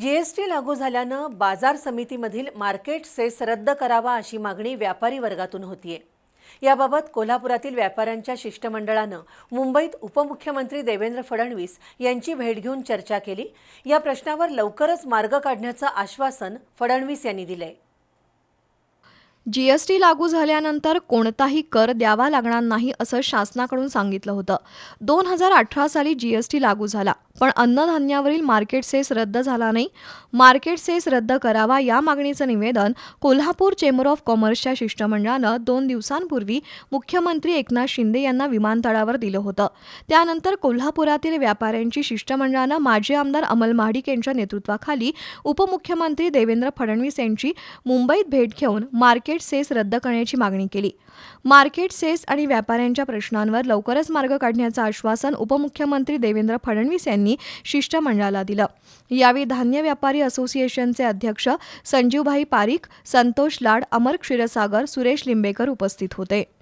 GST लागू झाल्यानं बाजार समितीमधील मार्केट सेस रद्द करावा अशी मागणी व्यापारी वर्गातून होतीये. याबाबत कोल्हापुरातील व्यापाऱ्यांच्या शिष्टमंडळानं मुंबईत उपमुख्यमंत्री देवेंद्र फडणवीस यांची भेट घेऊन चर्चा केली. या प्रश्नावर लवकरच मार्ग काढण्याचं आश्वासन फडणवीस यांनी दिलंय. जीएसटी लागू झाल्यानंतर कोणताही कर द्यावा लागणार नाही असं शासनाकडून सांगितलं होतं. दोन हजार अठरा साली जीएसटी लागू झाला. पण अन्नधान्यावरील मार्केट सेस रद्द झाला नाही. मार्केट सेस रद्द करावा या मागणीचं निवेदन कोल्हापूर चेंबर ऑफ कॉमर्सच्या शिष्टमंडळानं दोन दिवसांपूर्वी मुख्यमंत्री एकनाथ शिंदे यांना विमानतळावर दिलं होतं. त्यानंतर कोल्हापुरातील व्यापाऱ्यांची शिष्टमंडळानं माजी आमदार अमल महाडिक यांच्या नेतृत्वाखाली उपमुख्यमंत्री देवेंद्र फडणवीस यांची मुंबईत भेट घेऊन मार्केट सेस रद्द करण्याची मागणी केली. मार्केट सेस आणि व्यापाऱ्यांच्या प्रश्नांवर लवकरच मार्ग काढण्याचं आश्वासन उपमुख्यमंत्री देवेंद्र फडणवीस यांनी शिष्टमंडळाला दिलं. यावेळी धान्य व्यापारी असोसिएशनचे अध्यक्ष संजीवभाई पारीख संतोष लाड अमर क्षीरसागर सुरेश लिंबेकर उपस्थित होते.